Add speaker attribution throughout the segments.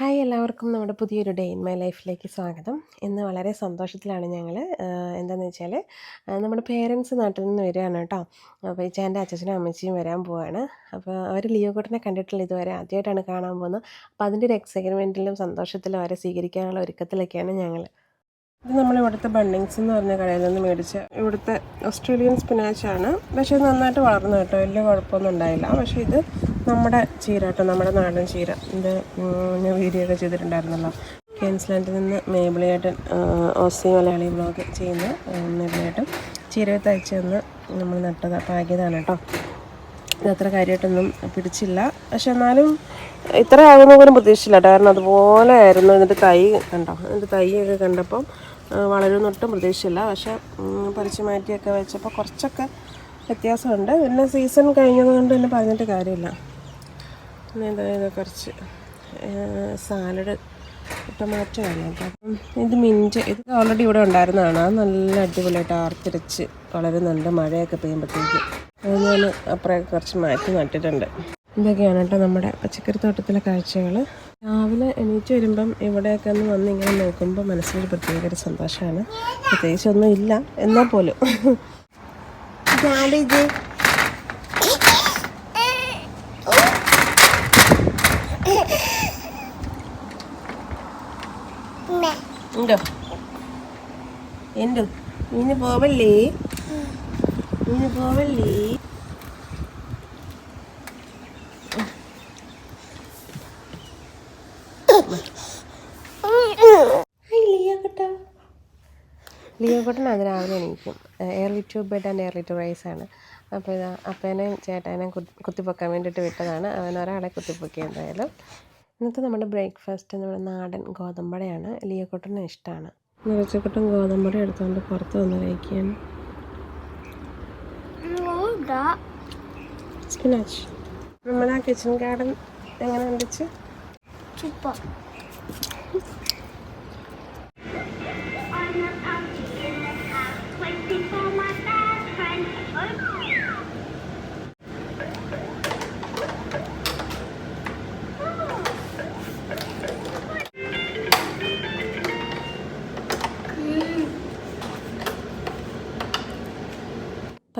Speaker 1: Hi എല്ലാവർക്കും നമ്മുടെ പുതിയൊരു ഡേ ഇൻ മൈ ലൈഫിലേക്ക് സ്വാഗതം. ഇന്ന് വളരെ സന്തോഷത്തിലാണ് ഞങ്ങൾ എന്താണെന്ന് വെച്ചാൽ നമ്മുടെ പേരൻസ് നാട്ടിൽ നിന്ന് വരികയാണ് കേട്ടോ. അപ്പോൾ ഇച്ചാന്റെ അച്ഛനും അമ്മച്ചിയും വരാൻ പോവാണ്. അപ്പോൾ അവർ ലിയോ കൂട്ടനെ കണ്ടിട്ടില്ല ഇതുവരെ ആദ്യമായിട്ടാണ് കാണാൻ പോകുന്നത്. അപ്പോൾ അതിന്റെ ഒരു എക്സൈറ്റ്മെന്റിലും സന്തോഷത്തിലും അവരെ സ്വീകരിക്കാനുള്ള ഒരുക്കത്തിലൊക്കെയാണ് ഞങ്ങൾ ഇത് നമ്മൾ ഇവിടുത്തെ ബണ്ണിങ്സ് എന്ന് പറഞ്ഞ കടയിൽ നിന്ന് മേടിച്ച ഇവിടുത്തെ ഓസ്ട്രേലിയൻ സ്പിനാച്ചാണ് പക്ഷേ ഇത് നന്നായിട്ട് വളർന്നു കേട്ടോ. വലിയ കുഴപ്പമൊന്നും ഉണ്ടായില്ല. പക്ഷേ ഇത് നമ്മുടെ ചീര കേട്ടോ നമ്മുടെ നാടൻ ചീര. ഇത് ഞാൻ വീഡിയോ ഒക്കെ ചെയ്തിട്ടുണ്ടായിരുന്നല്ലോ. ക്വീൻസ്ലാൻഡിൽ നിന്ന് മേബിളിയായിട്ട് ഓസി മലയാളി ബ്ലോഗ് ചെയ്യുന്ന മേബിളിയേട്ടൻ ചീര തയ്ച്ച് തന്ന് നമ്മൾ നട്ടത് പാകിയതാണ് കേട്ടോ. ഇതത്ര കാര്യമായിട്ടൊന്നും പിടിച്ചില്ല. പക്ഷെ എന്നാലും ഇത്ര ആകുന്ന പോലും പ്രതീക്ഷിച്ചില്ല കാരണം അതുപോലെ ആയിരുന്നു. എന്നിട്ട് തൈ കണ്ടോ എന്നിട്ട് തൈയൊക്കെ കണ്ടപ്പം വളരുന്നൊട്ടും പ്രതീക്ഷിച്ചില്ല. പക്ഷെ പറിച്ചു മാറ്റിയൊക്കെ വെച്ചപ്പോൾ കുറച്ചൊക്കെ വ്യത്യാസമുണ്ട്. പിന്നെ സീസൺ കഴിഞ്ഞതുകൊണ്ട് തന്നെ പറഞ്ഞിട്ട് കാര്യമില്ല. എന്തായത് കുറച്ച് സാലഡ് ടൊമാറ്റോ അപ്പം ഇത് മിന്റ് ഇത് ഓൾറെഡി ഇവിടെ ഉണ്ടായിരുന്നതാണ്. നല്ല അടിപൊളിയായിട്ട് ആർത്തിരച്ച് വളരുന്നുണ്ട്. മഴയൊക്കെ പെയ്യുമ്പോഴത്തേക്ക് അത് ഞാൻ അപ്പുറം കുറച്ച് മാറ്റി നട്ടിട്ടുണ്ട് ഇതൊക്കെയാണ് കേട്ടോ നമ്മുടെ പച്ചക്കറി തോട്ടത്തിലെ കാഴ്ചകൾ. രാവിലെ എണീറ്റ് വരുമ്പം ഇവിടെയൊക്കെ ഒന്ന് വന്ന് ഇങ്ങനെ നോക്കുമ്പോൾ മനസ്സിലൊരു പ്രത്യേക ഒരു സന്തോഷമാണ്. പ്രത്യേകിച്ചൊന്നും ഇല്ല. എന്നാൽ പോലും. ഉണ്ടോ? എന്തോ? ഇനി പോവല്ലേ? ഇനി പോവല്ലേ? ലിയോക്കോട്ടൻ അത് രാവിലെ എണീക്കും. Early to bed and early to rise ആണ്. അപ്പോൾ ഇതാ അപ്പേനെയും ചേട്ടനെയും കുത്തി കുത്തിപ്പൊക്കാൻ വേണ്ടിയിട്ട് വിട്ടതാണ്. അവൻ ഒരാളെ കുത്തിപ്പൊക്കി എന്തായാലും. ഇന്നത്തെ നമ്മുടെ ബ്രേക്ക്ഫാസ്റ്റ് നമ്മുടെ നാടൻ ഗോതമ്പടയാണ്. ലിയോക്കോട്ടന് ഇഷ്ടമാണ് നിറച്ചക്കൊട്ടും ഗോതമ്പട എടുത്തുകൊണ്ട് പുറത്ത് വന്ന് കഴിക്കാൻ. സ്പിനാച്ച് നമ്മുടെ ആ കിച്ചൺ ഗാർഡൻ എങ്ങനെ കണ്ടിച്ച്.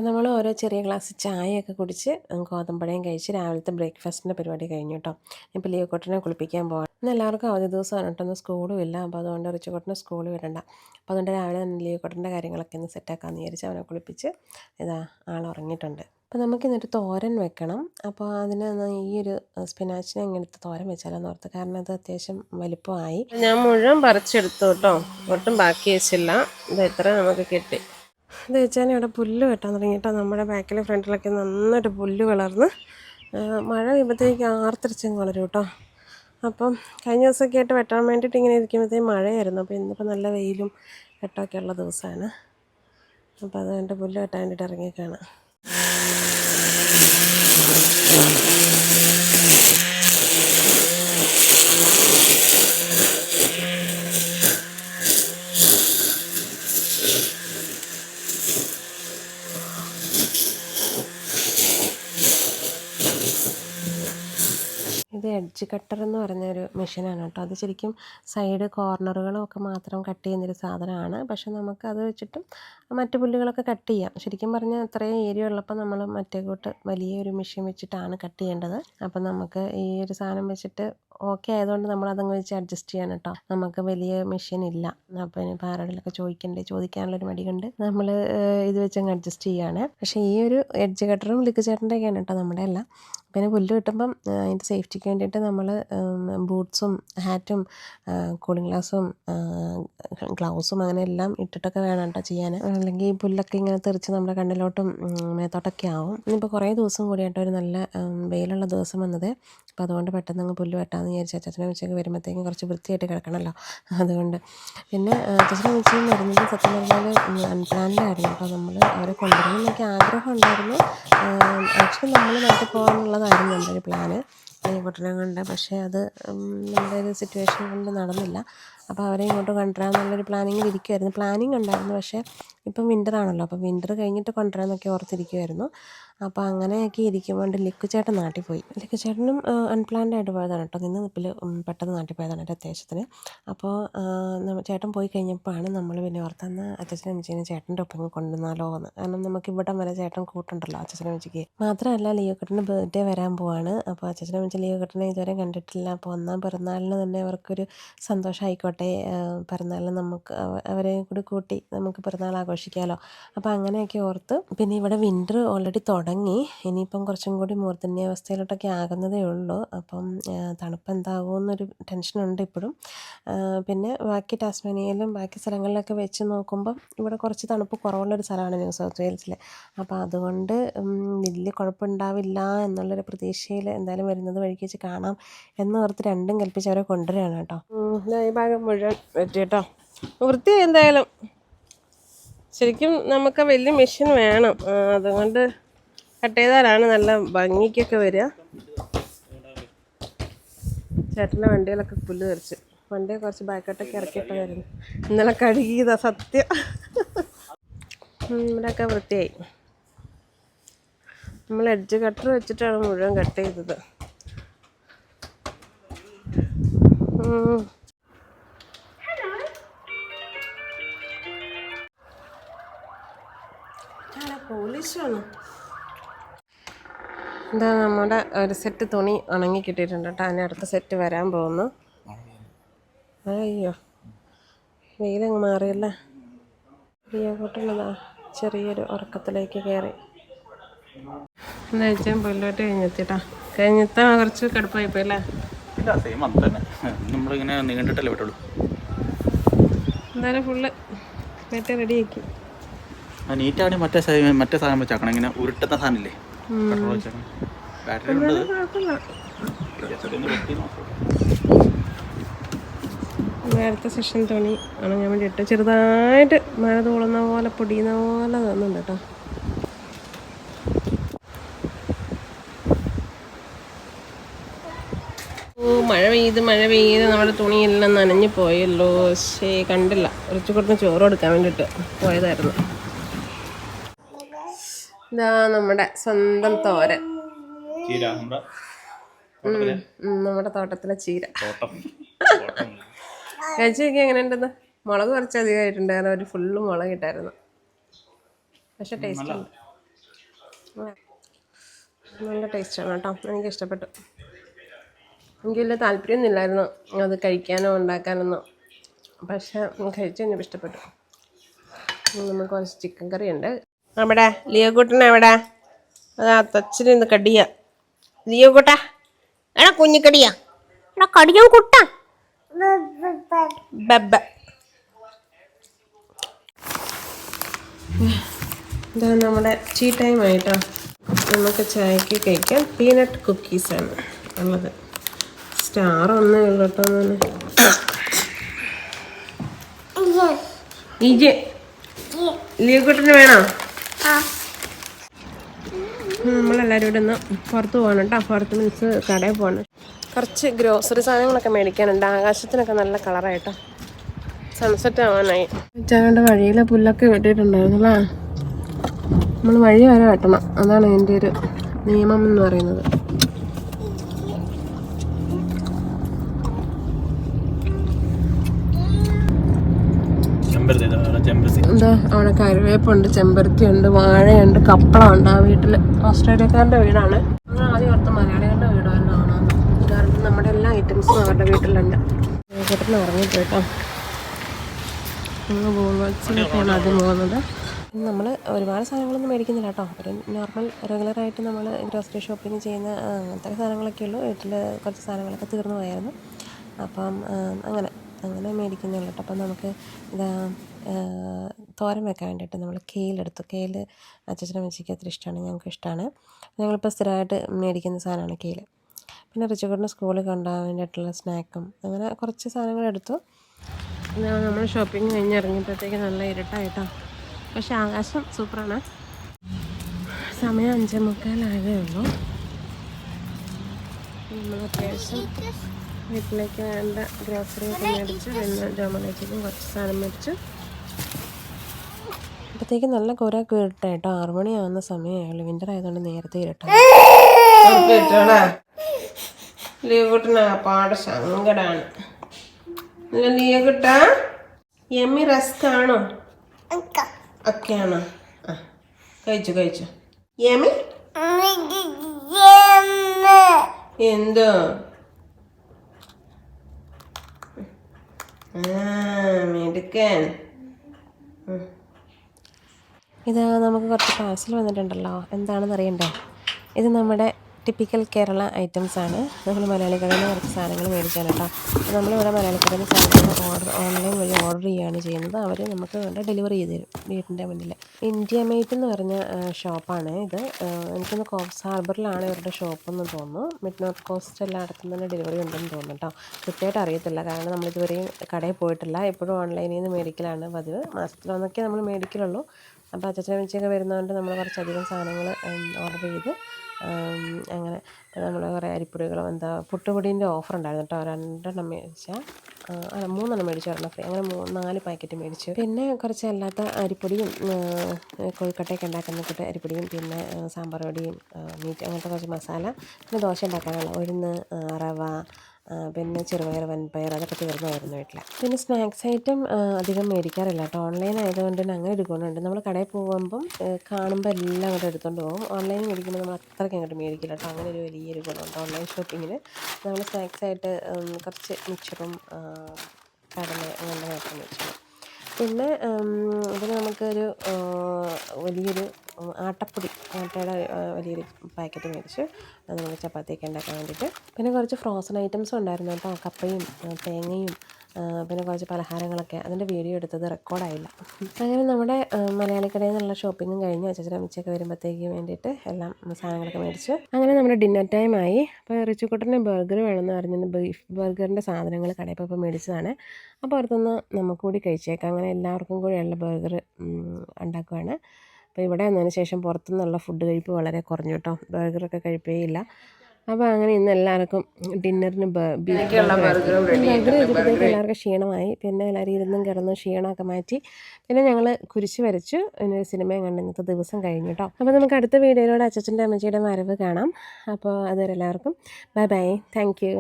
Speaker 1: അപ്പം നമ്മൾ ഓരോ ചെറിയ ഗ്ലാസ് ചായയൊക്കെ കുടിച്ച് ഗോതമ്പഴയും കഴിച്ച് രാവിലത്തെ ബ്രേക്ക്ഫാസ്റ്റിന്റെ പരിപാടി കഴിഞ്ഞു കേട്ടോ. ഇപ്പോൾ കൊട്ടനെ കുളിപ്പിക്കാൻ പോകാം ഇന്ന് എല്ലാവർക്കും അവധി ദിവസമാണ് കേട്ടോ സ്കൂളും ഇല്ല. അപ്പോൾ അതുകൊണ്ട് റിച്ചുകോട്ടനെ സ്കൂൾ വിടണ്ട. അപ്പോൾ അതുകൊണ്ട് രാവിലെ തന്നെ ലിയോക്കോട്ടന്റെ കാര്യങ്ങളൊക്കെ ഒന്ന് സെറ്റാക്കാമെന്ന് വിചാരിച്ച് അവനെ കുളിപ്പിച്ച് ഇതാ ആൾ ഉറങ്ങിയിട്ടുണ്ട്. അപ്പോൾ നമുക്കിന്നൊരു തോരൻ വെക്കണം. അപ്പോൾ അതിന് ഈ ഒരു സ്പിനാച്ചിനെ ഇങ്ങനത്തെ തോരൻ വെച്ചാലെന്ന് ഓർത്ത്. കാരണം അത് അത്യാവശ്യം വലുപ്പമായി. ഞാൻ മുഴുവൻ പറിച്ചെടുത്തു കേട്ടോ. ഒട്ടും ബാക്കി വെച്ചില്ല. ഇത് എത്ര നമുക്ക് കിട്ടി? ഇത് വെച്ചാൽ ഇവിടെ പുല്ല് വെട്ടാൻ തുടങ്ങിയിട്ട് നമ്മുടെ ബാക്കിലെ ഫ്രണ്ടിലൊക്കെ നന്നായിട്ട് പുല്ല് വളർന്ന് മഴ പെയ്യുമ്പോഴത്തേക്ക് ആർത്തിരിച്ചും വളരും കേട്ടോ. അപ്പം കഴിഞ്ഞ ദിവസമൊക്കെ ആയിട്ട് വെട്ടാൻ വേണ്ടിയിട്ട് ഇങ്ങനെ ഇരിക്കുമ്പോഴത്തേക്കും മഴയായിരുന്നു. അപ്പോൾ ഇന്നിപ്പോൾ നല്ല വെയിലും വെട്ടമൊക്കെ ഉള്ള ദിവസമാണ്. അപ്പോൾ അതുകൊണ്ട് പുല്ല് വെട്ടാൻ വേണ്ടിയിട്ട് ഇറങ്ങിയേക്കാണ് ഇത് കട്ടർ എന്ന് പറഞ്ഞൊരു മെഷീനാണ് കേട്ടോ. അത് ശരിക്കും സൈഡ് കോർണറുകളൊക്കെ മാത്രം കട്ട് ചെയ്യുന്നൊരു സാധനമാണ്. പക്ഷെ നമുക്ക് അത് വെച്ചിട്ടും മറ്റു പുല്ലുകളൊക്കെ കട്ട് ചെയ്യാം. ശരിക്കും പറഞ്ഞാൽ അത്രയും ഏരിയ ഉള്ളപ്പോൾ നമ്മൾ മറ്റേ കൂട്ട് വലിയൊരു മെഷീൻ വെച്ചിട്ടാണ് കട്ട് ചെയ്യേണ്ടത്. അപ്പം നമുക്ക് ഈ ഒരു സാധനം വെച്ചിട്ട് ഓക്കെ ആയതുകൊണ്ട് നമ്മൾ അതങ്ങ് വെച്ച് അഡ്ജസ്റ്റ് ചെയ്യണം കേട്ടോ. നമുക്ക് വലിയ മെഷീൻ ഇല്ല. അപ്പോൾ ഇനി ആരോടെങ്കിലൊക്കെ ചോദിക്കണ്ടേ? ചോദിക്കാനുള്ളൊരു മടി കൊണ്ട് നമ്മൾ ഇത് വെച്ച് അങ്ങ് അഡ്ജസ്റ്റ് ചെയ്യുകയാണ് പക്ഷേ ഈ ഒരു എഡ്ജ് കട്ടറും ലിക്ക് ചേട്ടന്റെയൊക്കെയാണ് കേട്ടോ നമ്മുടെ അല്ല പിന്നെ പുല്ല് കിട്ടുമ്പം അതിന്റെ സേഫ്റ്റിക്ക് വേണ്ടിയിട്ട് നമ്മൾ ബൂട്ട്സും ഹാറ്റും കൂളിംഗ് ഗ്ലാസും ഗ്ലൗസും അങ്ങനെ എല്ലാം ഇട്ടിട്ടൊക്കെ വേണം കേട്ടോ ചെയ്യാൻ. അല്ലെങ്കിൽ ഈ പുല്ലൊക്കെ ഇങ്ങനെ തെറിച്ച് നമ്മുടെ കണ്ണിലോട്ടും മേത്തോട്ടൊക്കെ ആവും. ഇനിയിപ്പോൾ കുറേ ദിവസം കൂടിയായിട്ട് ഒരു നല്ല വെയിലുള്ള ദിവസം വന്നത്. അപ്പോൾ അതുകൊണ്ട് പെട്ടെന്ന് അങ്ങ് പുല്ല് വെട്ടാമെന്ന് വിചാരിച്ചു അച്ഛനെ ഉച്ചയ്ക്ക് വരുമ്പോഴത്തേക്കും കുറച്ച് വൃത്തിയായിട്ട് കിടക്കണമല്ലോ അതുകൊണ്ട് പിന്നെ അച്ഛനെ ഉച്ചയും വരുന്നത് സത്യം പറഞ്ഞാൽ അൺപ്ലാൻഡ് ആയിരുന്നു. അപ്പോൾ നമ്മൾ അവരെ കൊണ്ടുവരണമെന്നൊക്കെ ആഗ്രഹം ഉണ്ടായിരുന്നു. ആക്ച്വലി നമ്മൾ നാട്ടിൽ പോകാനുള്ളതായിരുന്നു എന്റെ ഒരു പ്ലാന് കുട്ടനെ കൊണ്ട്. പക്ഷേ അത് നമ്മുടെ ഒരു സിറ്റുവേഷൻ കൊണ്ട് നടന്നില്ല. അപ്പോൾ അവരെ ഇങ്ങോട്ട് കൊണ്ടുവരാമെന്നുള്ളൊരു പ്ലാനിങ്ങിൽ ഇരിക്കുമായിരുന്നു പ്ലാനിങ് ഉണ്ടായിരുന്നു. പക്ഷേ ഇപ്പം വിന്റർ ആണല്ലോ. അപ്പോൾ വിന്റർ കഴിഞ്ഞിട്ട് കൊണ്ടുവരാമെന്നൊക്കെ ഓർത്തിരിക്കുമായിരുന്നു അപ്പോൾ അങ്ങനെയൊക്കെ ഇരിക്കുമ്പോണ്ട് ലിക്കു ചേട്ടൻ നാട്ടിൽ പോയി ലിക്കു ചേട്ടനും അൺപ്ലാൻഡ് ആയിട്ട് പോയതാണ് കേട്ടോ നിന്ന് നിപ്പിൽ പെട്ടെന്ന് നാട്ടിൽ പോയതാണ് എന്റെ അത്യാവശ്യത്തിന് അപ്പോൾ ചേട്ടൻ പോയി കഴിഞ്ഞപ്പോഴാണ് നമ്മൾ പിന്നെ ഓർത്തെന്ന് അച്ഛനും അമ്മച്ചീനെ ചേട്ടന്റെ ഒപ്പം കൊണ്ടുവന്നാലോ എന്ന്. കാരണം നമുക്ക് ഇവിടെ വരെ ചേട്ടൻ കൂട്ടുണ്ടല്ലോ അച്ഛനും അമ്മച്ചിക്ക്. മാത്രമല്ല ലിയോ കെട്ടിന് ബർത്ത്ഡേ വരാൻ പോവാണ്. അപ്പോൾ അച്ഛനും അമ്മച്ചി ലിയോ കെട്ടിനെ ഇതുവരെ കണ്ടിട്ടില്ല. അപ്പോൾ ഒന്നാം പിറന്നാളിന് തന്നെ അവർക്കൊരു സന്തോഷമായിക്കോട്ടെ പിറന്നാളിന് നമുക്ക് അവ- അവരെ കൂടി കൂട്ടി നമുക്ക് പിറന്നാൾ ആഘോഷിക്കാമല്ലോ അപ്പോൾ അങ്ങനെയൊക്കെ ഓർത്ത് പിന്നെ ഇവിടെ വിന്റർ ഓൾറെഡി തുടങ്ങി. ഇനിയിപ്പം കുറച്ചും കൂടി മൂർധന്യാവസ്ഥയിലോട്ടൊക്കെ ആകുന്നതേ ഉള്ളൂ. അപ്പം തണുപ്പ് എന്താകുമെന്നൊരു ടെൻഷനുണ്ട് ഇപ്പോഴും. പിന്നെ ബാക്കി ടാസ്മാനിയയിലും ബാക്കി സ്ഥലങ്ങളിലൊക്കെ വെച്ച് നോക്കുമ്പം ഇവിടെ കുറച്ച് തണുപ്പ് കുറവുള്ളൊരു സ്ഥലമാണ് ന്യൂ സൗത്ത് വെയിൽസിൽ അപ്പോൾ അതുകൊണ്ട് വലിയ കുഴപ്പമുണ്ടാവില്ല എന്നുള്ളൊരു പ്രതീക്ഷയിൽ എന്തായാലും വരുന്നത് വഴിക്ക് വെച്ച് കാണാം എന്ന് ഓർത്ത് രണ്ടും കൽപ്പിച്ച് അവരെ കൊണ്ടുവരികയാണ് കേട്ടോ. ഈ ഭാഗം മുഴുവൻ പറ്റി കേട്ടോ എന്തായാലും. ശരിക്കും നമുക്ക് വലിയ മെഷീൻ വേണം. അതുകൊണ്ട് കട്ട് ചെയ്താലാണ് നല്ല ഭംഗിക്കൊക്കെ വരിക. ചേട്ടന്റെ വണ്ടികളൊക്കെ പുല്ല് തെറിച്ച്. വണ്ടി കുറച്ച് ബാക്കോട്ടൊക്കെ ഇറക്കിയിട്ട് വരുന്നു ഇന്നലെ കഴുകിയതാ സത്യം. ഇവിടെയൊക്കെ വൃത്തിയായി. നമ്മൾ എഡ്ജ് കട്ടർ വെച്ചിട്ടാണ് മുഴുവൻ കട്ട് ചെയ്തത്. പോലീസ് പോലീസാണ് ഇതാ നമ്മുടെ ഒരു സെറ്റ് തുണി ഉണങ്ങി കിട്ടിയിട്ടുണ്ട് കേട്ടോ. അതിന് അടുത്ത സെറ്റ് വരാൻ പോകുന്നു. അയ്യോ വെയിലങ്ങ് മാറിയല്ലേ? പ്രിയ കൂട്ടുള്ളതാ ചെറിയൊരു ഉറക്കത്തിലേക്ക് കയറി. എന്താ വെച്ചാൽ പുല്ലോട്ട് കഴിഞ്ഞെത്തിട്ടാ. കഴിഞ്ഞെത്താൻ കുറച്ച് കടുപ്പായി അല്ലേ?
Speaker 2: ഇല്ല സെയിം അത് തന്നെ. നമ്മളിങ്ങനെ നീണ്ടിട്ടല്ലേ വിട്ടുള്ളൂ
Speaker 1: എന്തായാലും ഫുള്ള് നേരത്തെ റെഡിയാക്കി
Speaker 2: നീറ്റാണെങ്കിൽ നീറ്റാണ് മറ്റേ മറ്റേ സാധനം വെച്ചാക്കണം ഇങ്ങനെ ഉരുട്ടുന്ന സാധനമില്ലേ? പെട്രോൾ വെച്ചാക്കണം ബാറ്ററി ഉണ്ട്
Speaker 1: കുഴപ്പമില്ല.
Speaker 2: ജസ്റ്റ് ഒന്ന് വെട്ടി നോക്കാം.
Speaker 1: നേരത്തെ സെഷൻ തുണി ഉണങ്ങാൻ വേണ്ടിട്ട് ചെറുതായിട്ട് മഴ തോളുന്ന പോലെ പൊടിയുന്ന പോലെ തന്നുണ്ട് കേട്ടോ. ഓ മഴ പെയ്ത് മഴ പെയ്ത് നമ്മുടെ തുണിയെല്ലാം നനഞ്ഞു പോയല്ലോ. ശേ കണ്ടില്ല. കുറച്ച് കൊടുത്ത് ചോറ് കൊടുക്കാൻ വേണ്ടിയിട്ട് പോയതായിരുന്നു. ഇതാ നമ്മുടെ സ്വന്തം തോരൻ.
Speaker 2: ചീര നമ്മുടെ
Speaker 1: തോട്ടത്തിലെ ചീര.
Speaker 2: കഴിച്ചു
Speaker 1: എങ്ങനെ എങ്ങനെയുണ്ടെന്ന്? മുളക് കുറച്ച് അധികമായിട്ടുണ്ടായിരുന്നു ഒരു ഫുള്ള് മുളക് ഇട്ടായിരുന്നു. പക്ഷെ ടേസ്റ്റ് ഉണ്ട്. നല്ല ടേസ്റ്റാണ് കേട്ടോ. എനിക്ക് ഇഷ്ടപ്പെട്ടു. എനിക്ക് വലിയ താല്പര്യമൊന്നുമില്ലായിരുന്നു അത് കഴിക്കാനോ ഉണ്ടാക്കാനൊന്നും. പക്ഷെ കഴിച്ചു കഴിഞ്ഞപ്പോൾ ഇഷ്ടപ്പെട്ടു. നമുക്ക് കുറച്ച് ചിക്കൻ കറി ഉണ്ട്. നമ്മുടെ ലിയോ കുട്ടൻ എവിടെ അതാ തച്ചിന് ഇന്ന് കടിയ. ലിയോ കുട്ട എടാ കുഞ്ഞിക്കടിയ. എടാ കടിയോ കുട്ട. ബബ്ബ. ഇതാ നമ്മുടെ ടീ ടൈം ആയിട്ടോ. നമുക്ക് ചായക്ക് കഴിക്കാം. പീനട്ട് കുക്കീസാണ് ഉള്ളത്. സ്റ്റാർ ഒന്നേ ഉള്ളൂ കേട്ടോ ഇജ് ലീവ് ലീക്കുട്ടിന് വേണോ? നമ്മളെല്ലാവരും ഇവിടെ ഒന്ന് പുറത്ത് പോകണം കേട്ടോ. പുറത്ത് മീൻസ് കടയിൽ പോകണം. കുറച്ച് ഗ്രോസറി സാധനങ്ങളൊക്കെ മേടിക്കാനുണ്ട്. ആകാശത്തിനൊക്കെ നല്ല കളറായിട്ടോ സൺസെറ്റ് ആവാനായി. ചാണ്ട് വഴിയിലെ പുല്ലൊക്കെ വെട്ടിയിട്ടുണ്ടായിരുന്നല്ലേ. നമ്മൾ വഴി വരെ വെട്ടണം. അതാണ് എന്റെ ഒരു നിയമം എന്ന് പറയുന്നത്
Speaker 2: ചെമ്പരത്തി ഇതാ, അവിടെ ചെമ്പരത്തി
Speaker 1: എന്താ? അവിടെ കരുവേപ്പുണ്ട് ചെമ്പരത്തി ഉണ്ട് വാഴയുണ്ട് കപ്പളമുണ്ട് ആ വീട്ടിൽ. ഓസ്ട്രേലിയക്കാരുടെ വീടാണ്. നമ്മൾ ആദ്യം ഓർത്ത മലയാളികളുടെ വീടാണ് കാരണം നമ്മുടെ എല്ലാ ഐറ്റംസും അവരുടെ വീട്ടിലുണ്ട്. വീട്ടിൽ ഇറങ്ങിപ്പോയിട്ടോ നമ്മൾ ബോൾവാക്സിനൊക്കെയാണ് ആദ്യം പോകുന്നത്. നമ്മൾ ഒരുപാട് സാധനങ്ങളൊന്നും മേടിക്കുന്നില്ല കേട്ടോ. ഒരു നോർമൽ റെഗുലറായിട്ട് നമ്മൾ ഗ്രോസറി ഷോപ്പിംഗ് ചെയ്യുന്ന അങ്ങനത്തെ സാധനങ്ങളൊക്കെ ഉള്ളൂ വീട്ടിൽ കുറച്ച് സാധനങ്ങളൊക്കെ തീർന്നു പോയായിരുന്നു. അപ്പം അങ്ങനെ. അങ്ങനെ മേടിക്കുന്നുള്ളൂ കേട്ടോ. അപ്പം നമുക്ക് തോരൻ വെക്കാൻ വേണ്ടിയിട്ട് നമ്മൾ കെയിലെടുത്തു കെയിൽ അച്ഛനും അമ്മച്ചിക്ക് അത്ര ഇഷ്ടമാണ് ഞങ്ങൾക്ക് ഇഷ്ടമാണ്. ഞങ്ങളിപ്പോൾ സ്ഥിരമായിട്ട് മേടിക്കുന്ന സാധനമാണ് കെയിൽ. പിന്നെ റിച്ചുകൂടിന് സ്കൂളിൽ കൊണ്ടുപോകാൻ വേണ്ടിയിട്ടുള്ള സ്നാക്കും അങ്ങനെ കുറച്ച് സാധനങ്ങൾ എടുത്തു. നമ്മൾ ഷോപ്പിംഗ് കഴിഞ്ഞ് ഇറങ്ങിയപ്പോഴത്തേക്ക് നല്ല ഇരുട്ടായിട്ടോ. പക്ഷേ ആകാശം സൂപ്പറാണ്. സമയം അഞ്ചേ മുക്കാലായതേ ഉള്ളൂ. നമ്മൾ അത്യാവശ്യം വീട്ടിലേക്ക് വേണ്ട ഗ്രോസറി ഒക്കെ മേടിച്ച് പിന്നെ ഡോമിനേറ്റിലും കുറച്ച് സാധനം മേടിച്ച്. അപ്പോഴത്തേക്ക് നല്ല കുര കിട്ടെ കേട്ടോ. ആറു മണിയാവുന്ന സമയമായുള്ളൂ. വിന്റർ ആയതുകൊണ്ട് നേരത്തെ ഇരട്ടാണ് ലീവ് കിട്ടണ? പാട് സങ്കടാണ്. ലീവ് കിട്ടാ എമ്മി റസ്ക് ആണോ? ഒക്കെയാണോ? ആ കഴിച്ചു കഴിച്ചു. യമി എന്തോ? ഇത് നമുക്ക് കുറച്ച് പാഴ്സൽ വന്നിട്ടുണ്ടല്ലോ. എന്താണെന്ന് അറിയണ്ടേ ഇത് നമ്മുടെ ടിപ്പിക്കൽ കേരള ഐറ്റംസ് ആണ്. നമ്മൾ മലയാളികളിൽ കുറച്ച് സാധനങ്ങൾ മേടിക്കാൻ കേട്ടോ. അപ്പോൾ നമ്മളിവിടെ മലയാളിക്കടയിൽ സാധനങ്ങൾ ഓർഡർ ഓൺലൈൻ വഴി ഓർഡർ ചെയ്യുകയാണ് ചെയ്യുന്നത്. അവർ നമുക്ക് വേണ്ട ഡെലിവറി ചെയ്ത് തരും വീടിന്റെ മുന്നിൽ ഇന്ത്യ മേറ്റ് എന്ന് പറഞ്ഞ ഷോപ്പാണ് ഇത്. എനിക്കൊന്ന് കോക്സ് ഹാർബറിലാണ് ഇവരുടെ ഷോപ്പെന്ന് തോന്നുന്നു. മിഡ് നോർത്ത് കോസ്റ്റ് എല്ലായിടത്തും തന്നെ ഡെലിവറി ഉണ്ടെന്ന് തോന്നുന്നു കേട്ടോ. കൃത്യമായിട്ട് അറിയത്തില്ല. കാരണം നമ്മളിതുവരെയും കടയിൽ പോയിട്ടില്ല. എപ്പോഴും ഓൺലൈനിൽ നിന്ന് മേടിക്കലാണ് പതിവ്. മാസത്തിലൊന്നൊക്കെ നമ്മൾ മേടിക്കലുള്ളൂ. അപ്പോൾ അച്ഛനും വെച്ചൊക്കെ വരുന്നതുകൊണ്ട് നമ്മൾ കുറച്ചധികം സാധനങ്ങൾ ഓർഡർ ചെയ്ത് അങ്ങനെ നമ്മൾ കുറേ അരിപ്പൊടികളും എന്താ പുട്ടുപൊടീന്റെ ഓഫർ ഉണ്ടായിരുന്നു കേട്ടോ. രണ്ടെണ്ണം മേടിച്ചാൽ അല്ല മൂന്നെണ്ണം മേടിച്ചു ഒരെണ്ണം ഫ്രീ. അങ്ങനെ മൂന്ന് നാല് പാക്കറ്റ് മേടിച്ചു. പിന്നെ കുറച്ച് അല്ലാത്ത അരിപ്പൊടിയും കൊഴുക്കട്ടയൊക്കെ ഉണ്ടാക്കുന്ന കൂട്ട് അരിപ്പൊടിയും പിന്നെ സാമ്പാർ പൊടിയും മീറ്റ് അങ്ങനത്തെ കുറച്ച് മസാല പിന്നെ ദോശ ഉണ്ടാക്കാനുള്ള ഉഴുന്ന് റവ പിന്നെ ചെറുപയർ വൻപയർ അതൊക്കെ തീർന്നായിരുന്നു വീട്ടിൽ പിന്നെ സ്നാക്സ് ഐറ്റം അധികം മേടിക്കാറില്ല കേട്ടോ. ഓൺലൈൻ ആയതുകൊണ്ട് തന്നെ അങ്ങനെ ഗുണമുണ്ട് നമ്മൾ കടയിൽ പോകുമ്പം കാണുമ്പോൾ എല്ലാം അങ്ങോട്ട് എടുത്തുകൊണ്ട് പോകും. ഓൺലൈനിൽ മേടിക്കുമ്പോൾ നമ്മൾ അത്രയ്ക്ക് അങ്ങോട്ട് മേടിക്കില്ല കേട്ടോ. അങ്ങനെ ഒരു വലിയൊരു ഗുണമുണ്ട് ഓൺലൈൻ ഷോപ്പിങ്ങിന് നമ്മൾ സ്നാക്സ് ആയിട്ട് കുറച്ച് മിക്സറും കടല അങ്ങനെ മാത്രം മേടിച്ചു പിന്നെ ഇതിന് നമുക്കൊരു വലിയൊരു ആട്ടപ്പൊടി ആട്ടയുടെ വലിയൊരു പാക്കറ്റ് മേടിച്ചു അത് നമ്മൾ ചപ്പാത്തിയൊക്കെ ഉണ്ടാക്കാൻ വേണ്ടിയിട്ട്. പിന്നെ കുറച്ച് ഫ്രോസൺ ഐറ്റംസും ഉണ്ടായിരുന്നു കേട്ടോ. കപ്പയും തേങ്ങയും പിന്നെ കുറച്ച് പലഹാരങ്ങളൊക്കെ. അതിന്റെ വീഡിയോ എടുത്തത് റെക്കോർഡായില്ല അങ്ങനെ നമ്മുടെ മലയാളിക്കടയിൽ നിന്നുള്ള ഷോപ്പിങ്ങും കഴിഞ്ഞ് അച്ഛനും അമ്മച്ചൊക്കെ വരുമ്പോഴത്തേക്ക് വേണ്ടിയിട്ട് എല്ലാം സാധനങ്ങളൊക്കെ മേടിച്ചു അങ്ങനെ നമ്മുടെ ഡിന്നർ ടൈം ആയി. അപ്പോൾ റിച്ചുക്കുട്ടന് ബർഗർ വേണമെന്ന് പറഞ്ഞിരുന്നു. ബീഫ് ബർഗറിന്റെ സാധനങ്ങൾ കടയിൽ പോയപ്പോൾ മേടിച്ചതാണ്. അപ്പോൾ പുറത്തുനിന്ന് നമുക്ക് കൂടി കഴിച്ചേക്കാം. അങ്ങനെ എല്ലാവർക്കും കൂടെയുള്ള ബർഗർ ഉണ്ടാക്കുവാണ്. അപ്പോൾ ഇവിടെ വന്നതിന് ശേഷം പുറത്തുനിന്നുള്ള ഫുഡ് കഴിപ്പ് വളരെ കുറഞ്ഞു കേട്ടോ. ബർഗറൊക്കെ കഴിപ്പേയില്ല. അപ്പോൾ അങ്ങനെ ഇന്ന് എല്ലാവർക്കും ഡിന്നറിന് ബർഗർ എല്ലാവർക്കും ക്ഷീണമായി. പിന്നെ എല്ലാവരും ഇരുന്നും കിടന്നും ക്ഷീണമൊക്കെ മാറ്റി. പിന്നെ ഞങ്ങൾ കുരിശ് വരച്ചു. പിന്നെ സിനിമയും കണ്ട് ഇന്നത്തെ ദിവസം കഴിഞ്ഞു കേട്ടോ. അപ്പോൾ നമുക്ക് അടുത്ത വീഡിയോയിലൂടെ അച്ഛന്റെ അമ്മച്ചിയുടെ വരവ് കാണാം. അപ്പോൾ അതുവരെ എല്ലാവർക്കും ബൈ ബൈ താങ്ക് യു